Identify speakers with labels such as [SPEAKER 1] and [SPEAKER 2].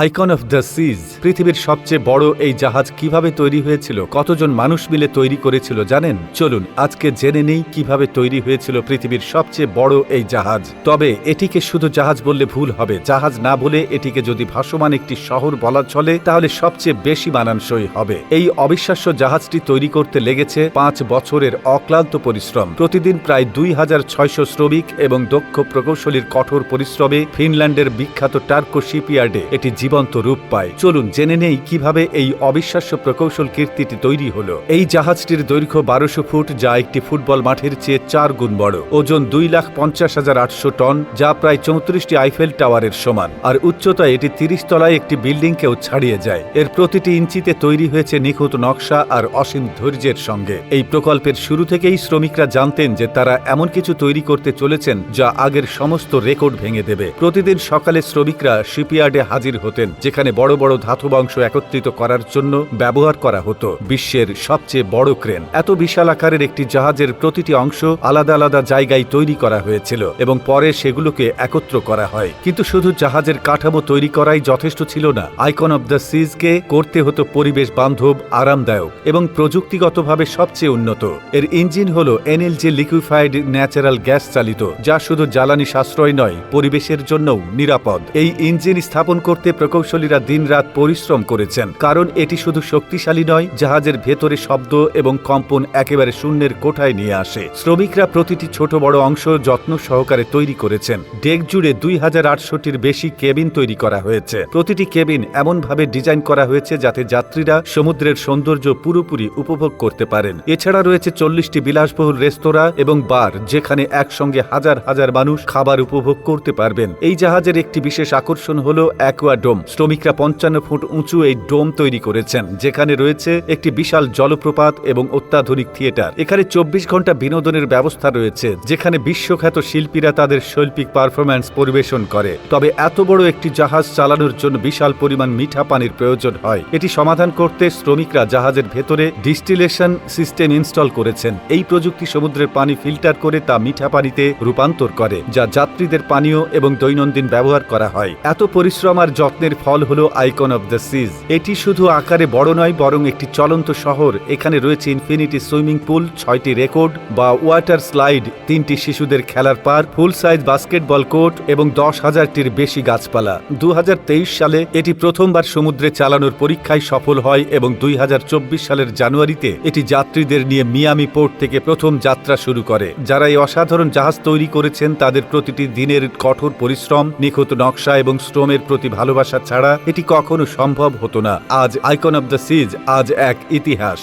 [SPEAKER 1] Icon of the সিজ পৃথিবীর সবচেয়ে বড় এই জাহাজ কীভাবে তৈরি হয়েছিল, কতজন মানুষ মিলে তৈরি করেছিল জানেন? চলুন আজকে জেনে নেই কীভাবে তৈরি হয়েছিল পৃথিবীর সবচেয়ে বড় এই জাহাজ। তবে এটিকে শুধু জাহাজ বললে ভুল হবে, জাহাজ না বলে এটিকে যদি ভাসমান একটি শহর বলা চলে, তাহলে সবচেয়ে বেশি মানানসই হবে। এই অবিশ্বাস্য জাহাজটি তৈরি করতে লেগেছে পাঁচ বছরের অক্লান্ত পরিশ্রম। প্রতিদিন প্রায় দুই হাজার ছয়শো শ্রমিক এবং দক্ষ প্রকৌশলীর কঠোর পরিশ্রমে ফিনল্যান্ডের বিখ্যাত টার্কো শিপইয়ার্ডে এটি জীবন্ত রূপ পায়। চলুন জেনে নেই কীভাবে এই অবিশ্বাস্য প্রকৌশল কীর্তিটি তৈরি হলো। এই জাহাজটির দৈর্ঘ্য বারোশো ফুট, যা একটি ফুটবল মাঠের চেয়ে চার গুণ বড়। ওজন দুই লাখ পঞ্চাশ হাজার আটশো টন, যা প্রায় চৌত্রিশটি আইফেল টাওয়ারের সমান। আর উচ্চতা এটি তিরিশ তলায় একটি বিল্ডিংকেও ছাড়িয়ে যায়। এর প্রতিটি ইঞ্চিতে তৈরি হয়েছে নিখুঁত নকশা আর অসীম ধৈর্যের সঙ্গে। এই প্রকল্পের শুরু থেকেই শ্রমিকরা জানতেন যে তারা এমন কিছু তৈরি করতে চলেছেন, যা আগের সমস্ত রেকর্ড ভেঙে দেবে। প্রতিদিন সকালে শ্রমিকরা শিপইয়ার্ডে হাজির হতেন, যেখানে বড় বড় ধাতব অংশ একত্রিত করার জন্য ব্যবহার করা হতো, বিশ্বের সবচেয়ে বড় ক্রেন। এত বিশাল আকারের একটি জাহাজের প্রতিটি অংশ আলাদা আলাদা জায়গায় তৈরি করা হয়েছিল এবং পরে সেগুলোকে একত্র করা হয়। কিন্তু শুধু জাহাজের কাঠামো তৈরি করাই যথেষ্ট ছিল না। আইকন অব দ্য সিজকে করতে হতো পরিবেশ বান্ধব, আরামদায়ক এবং প্রযুক্তিগতভাবে সবচেয়ে উন্নত। এর ইঞ্জিন হল এনএলজি লিকুইফাইড ন্যাচারাল গ্যাস চালিত, যা শুধু জ্বালানি সাশ্রয় নয়, পরিবেশের জন্যও নিরাপদ। এই ইঞ্জিন স্থাপন করতে প্রকৌশলীরা দিনরাত পরিশ্রম করেছেন, কারণ এটি শুধু শক্তিশালী নয়, জাহাজের ভেতরে শব্দ এবং কম্পন একেবারে শূন্যের কোঠায় নিয়ে আসে। শ্রমিকরা প্রতিটি ছোট বড় অংশ যত্ন সহকারে তৈরি করেছেন। ডেক জুড়ে দুই হাজার আটশোটির বেশি কেবিন তৈরি করা হয়েছে। প্রতিটি কেবিন এমনভাবে ডিজাইন করা হয়েছে যাতে যাত্রীরা সমুদ্রের সৌন্দর্য পুরোপুরি উপভোগ করতে পারেন। এছাড়া রয়েছে চল্লিশটি বিলাসবহুল রেস্তোরাঁ এবং বার, যেখানে একসঙ্গে হাজার হাজার মানুষ খাবার উপভোগ করতে পারবেন। এই জাহাজের একটি বিশেষ আকর্ষণ হল অ্যাকোয়া ডোম। শ্রমিকরা পঞ্চান্ন ফুট উঁচু এই ডোম তৈরি করেছেন, যেখানে রয়েছে একটি বিশাল জলপ্রপাত এবং অত্যাধুনিক থিয়েটার। এখানে চব্বিশ ঘণ্টা বিনোদনের ব্যবস্থা রয়েছে, যেখানে বিশ্বখ্যাত শিল্পীরা তাদের শৈল্পিক পারফরম্যান্স পরিবেশন করে। তবে এত বড় একটি জাহাজ চালানোর জন্য বিশাল পরিমাণ মিঠা পানির প্রয়োজন হয়। এটি সমাধান করতে শ্রমিকরা জাহাজের ভেতরে ডিস্টিলেশন সিস্টেম ইনস্টল করেছেন। এই প্রযুক্তি সমুদ্রের পানি ফিল্টার করে তা মিঠা পানিতে রূপান্তর করে, যা যাত্রীদের পানীয় এবং দৈনন্দিন ব্যবহার করা হয়। এত পরিশ্রম আর যত্নের ফল হল আইকন অব দ্য সিজ। এটি শুধু আকারে বড় নয়, বরং একটি চলন্ত শহর। এখানে রয়েছে ইনফিনিটি সুইমিং পুল, ছয়টি রেকর্ড বা ওয়াটার স্লাইড, তিনটি শিশুদের খেলার park full size basketball court এবং দশ হাজারটির বেশি গাছপালা। দুহাজার তেইশ সালে এটি প্রথমবার সমুদ্রে চালানোর পরীক্ষায় সফল হয় এবং দুই হাজার চব্বিশ সালের জানুয়ারিতে এটি যাত্রীদের নিয়ে মিয়ামি পোর্ট থেকে প্রথম যাত্রা শুরু করে। যারা এই অসাধারণ জাহাজ তৈরি করেছেন, তাদের প্রতিটি দিনের কঠোর পরিশ্রম, নিখুঁত নকশা এবং শ্রমের প্রতি ভালোবাসা ছাড়া এটি কখনো সম্ভব হতো না। আজ আইকন অব দ্য সিজ আজ এক ইতিহাস।